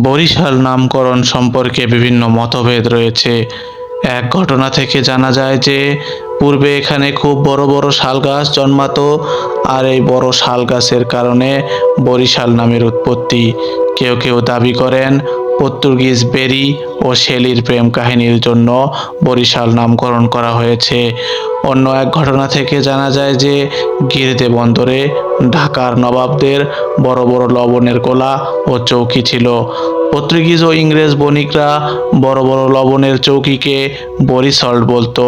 বরিশাল নামকরণ সম্পর্কে বিভিন্ন মতভেদ রয়েছে। এক ঘটনা থেকে জানা যায় যে, পূর্বে এখানে খুব বড় বড় শাল গাছ জন্মাতো, আর এই বড় শাল গাছের কারণে বরিশাল নামের উৎপত্তি। কেউ কেউ দাবি করেন, পর্তুগিজ বেরি ও শেলির প্রেম কাহিনীর জন্য বরিশাল নামকরণ করা হয়েছে। অন্য এক ঘটনা থেকে জানা যায় যে গিরিতে বন্দরে ঢাকার নবাবদের বড় বড় লবণের গোলা ও চৌকি ছিল। পর্তুগিজ ও ইংরেজ বণিকরা বড় বড় লবণের চৌকিকে বরি সল্ট বলতো।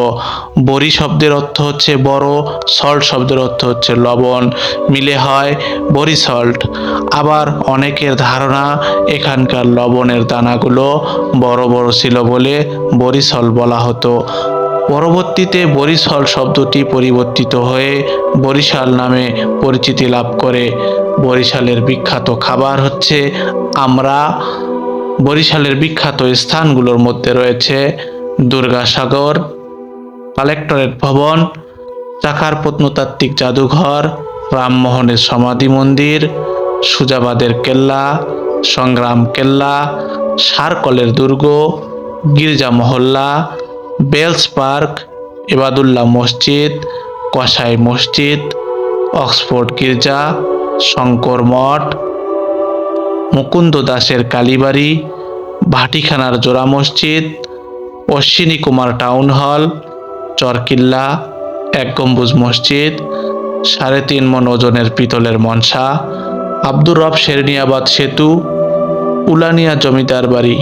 বরি শব্দের অর্থ হচ্ছে বড় সল্ট শব্দের অর্থ হচ্ছে লবণ। মিলে হয় বরি সল্ট আবার অনেকের ধারণা এখানকার লবণের দানাগুলো বড় বড় ছিল বলে বরিশল বলা হতো। পরবর্তীতে বরিশাল শব্দটি পরিবর্তিত হয়ে বরিশাল নামে পরিচিতি লাভ করে। বরিশালের বিখ্যাত খাবার হচ্ছে আমরা। বরিশালের বিখ্যাত স্থানগুলোর মধ্যে রয়েছে দুর্গাসাগর, কালেক্টরেট ভবন, চাকার প্রত্নতাত্ত্বিক জাদুঘর, রামমোহনের সমাধি মন্দির, সুজাবাদের কেল্লা, সংগ্রাম কেল্লা, সারকলের দুর্গ, গির্জা মহল্লা বেলস পার্ক এবাদুল্লাহ মসজিদ, কসাই মসজিদ, অক্সফোর্ড গির্জা, শঙ্কর মঠ, মুকুন্দ দাসের কালীবাড়ি, ভাটিখানার জোড়া মসজিদ, অশ্বিনী কুমার টাউন হল, চরকিল্লা, এক গম্বুজ মসজিদ, সাড়ে তিন মন ওজনের পিতলের মনসা, আব্দুর রব শেরনিয়াবাদ সেতু, উলানিয়া জমিদার বাড়ি।